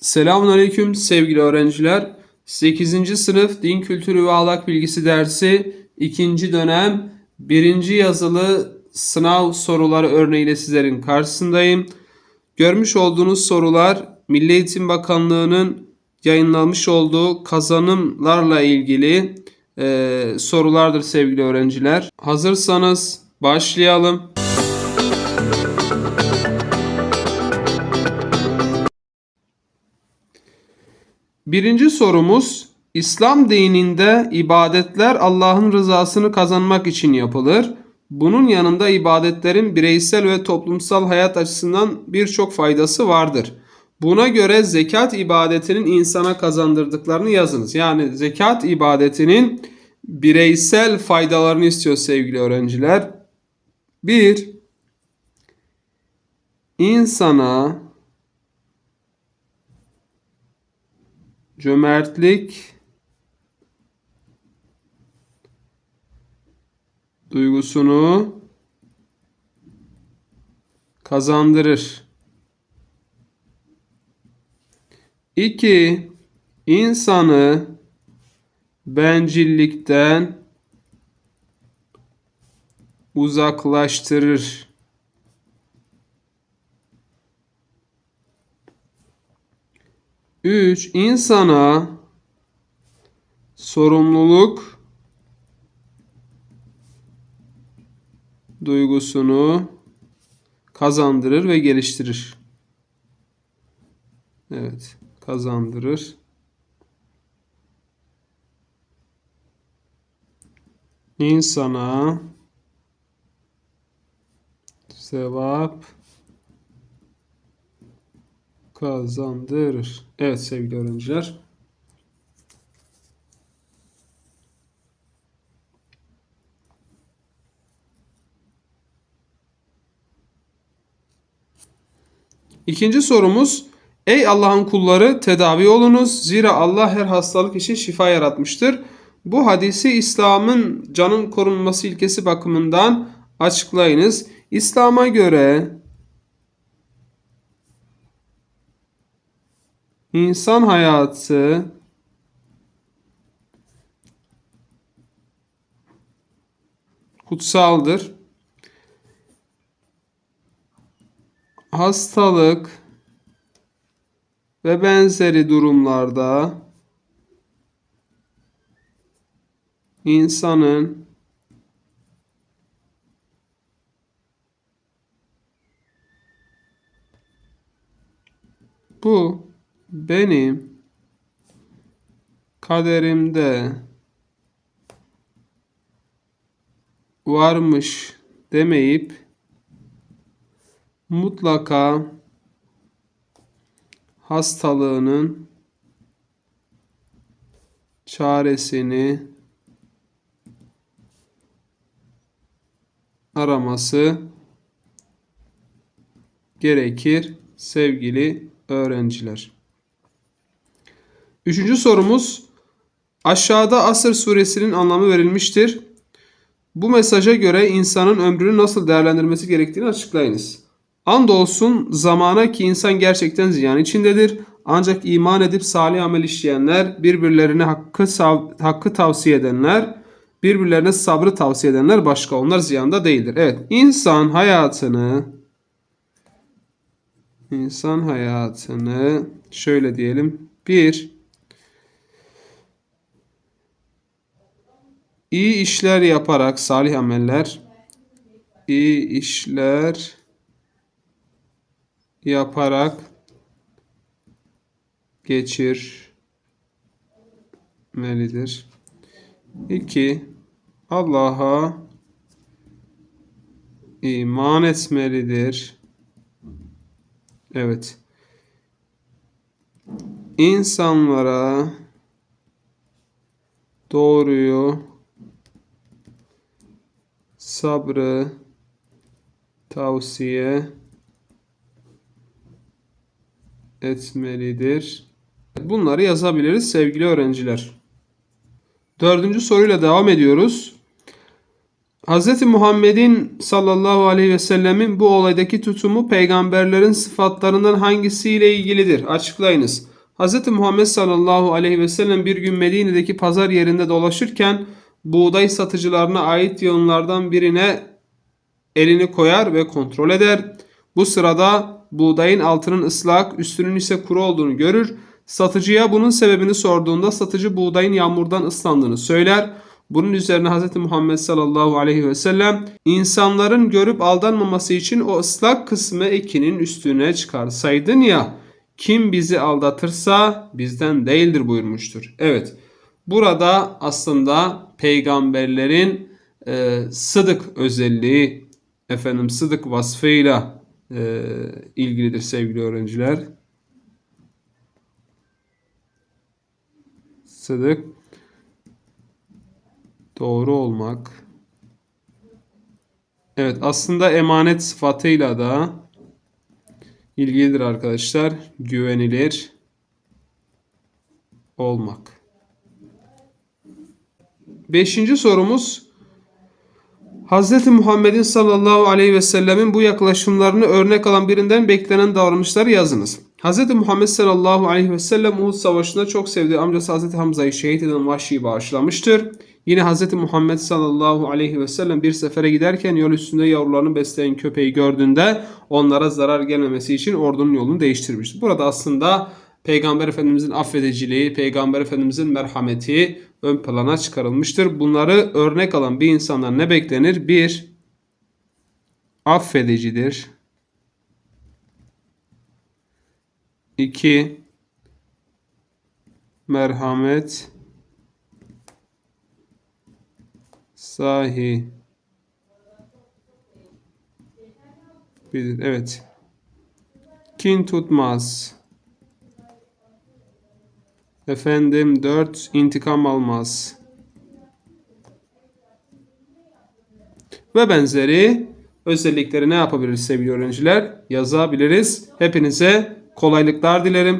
Selamünaleyküm sevgili öğrenciler. 8. sınıf Din Kültürü ve Ahlak Bilgisi dersi 2. dönem 1. yazılı sınav soruları örneğiyle sizlerin karşısındayım. Görmüş olduğunuz sorular Milli Eğitim Bakanlığı'nın yayınlamış olduğu kazanımlarla ilgili eee, sorulardır sevgili öğrenciler. Hazırsanız başlayalım. Birinci sorumuz İslam dininde ibadetler Allah'ın rızasını kazanmak için yapılır. Bunun yanında ibadetlerin bireysel ve toplumsal hayat açısından birçok faydası vardır. Buna göre zekat ibadetinin insana kazandırdıklarını yazınız. Yani zekat ibadetinin bireysel faydalarını istiyor sevgili öğrenciler. 1. İnsana cömertlik duygusunu kazandırır. 2. İnsanı bencillikten uzaklaştırır. Üç, insana sorumluluk duygusunu kazandırır ve geliştirir. Evet, kazandırır. İnsana sevap kazandırır. Evet sevgili öğrenciler. İkinci sorumuz Ey Allah'ın kulları tedavi olunuz zira Allah her hastalık için şifa yaratmıştır. Bu hadisi İslam'ın canın korunması ilkesi bakımından açıklayınız. İslam'a göre İnsan hayatı kutsaldır. Hastalık ve benzeri durumlarda insanın bu benim kaderimde varmış demeyip mutlaka hastalığının çaresini araması gerekir sevgili öğrenciler. Üçüncü sorumuz aşağıda Asır suresinin anlamı verilmiştir. Bu mesaja göre insanın ömrünü nasıl değerlendirmesi gerektiğini açıklayınız. Andolsun zamana ki insan gerçekten ziyan içindedir. Ancak iman edip salih amel işleyenler, birbirlerine hakkı, hakkı tavsiye edenler, birbirlerine sabrı tavsiye edenler başka. Onlar ziyanda değildir. Evet, insan hayatını insan hayatını şöyle diyelim. Bir, iyi işler yaparak salih ameller, iyi işler yaparak geçirmelidir. 2. Allah'a iman etmelidir. Evet. İnsanlara doğruyu, sabrı tavsiye etmelidir. Bunları yazabiliriz sevgili öğrenciler. Dördüncü soruyla devam ediyoruz. Hz. Muhammed'in sallallahu aleyhi ve sellemin bu olaydaki tutumu peygamberlerin sıfatlarından hangisiyle ilgilidir? Açıklayınız. Hz. Muhammed sallallahu aleyhi ve sellem bir gün Medine'deki pazar yerinde dolaşırken buğday satıcılarına ait yığınlardan birine elini koyar ve kontrol eder. Bu sırada buğdayın altının ıslak, üstünün ise kuru olduğunu görür. Satıcıya bunun sebebini sorduğunda satıcı buğdayın yağmurdan ıslandığını söyler. Bunun üzerine Hz. Muhammed sallallahu aleyhi ve sellem insanların görüp aldanmaması için o ıslak kısmı ekinin üstüne çıkarsaydın ya kim bizi aldatırsa bizden değildir buyurmuştur. Evet burada aslında peygamberlerin e, sıdık özelliği efendim sıdık vasfıyla e, ilgilidir sevgili öğrenciler. Sıdık doğru olmak. Evet aslında emanet sıfatıyla da ilgilidir arkadaşlar. Güvenilir olmak. Beşinci sorumuz Hz. Muhammed'in sallallahu aleyhi ve sellemin bu yaklaşımlarını örnek alan birinden beklenen davranışları yazınız. Hz. Muhammed sallallahu aleyhi ve sellem Uhud Savaşı'nda çok sevdiği amcası Hz. Hamza'yı şehit eden Vahşi'yi bağışlamıştır. Yine Hz. Muhammed sallallahu aleyhi ve sellem bir sefere giderken yol üstünde yavrularını besleyen köpeği gördüğünde onlara zarar gelmemesi için ordunun yolunu değiştirmiştir. Burada aslında Peygamber Efendimizin affediciliği, Peygamber Efendimizin merhameti ön plana çıkarılmıştır. Bunları örnek alan bir insandan ne beklenir? Bir, affedicidir. İki, merhamet sahi bilir. Evet. Kin tutmaz. Efendim 4 intikam almaz. Ve benzeri özellikleri ne yapabiliriz sevgili öğrenciler? Yazabiliriz. Hepinize kolaylıklar dilerim.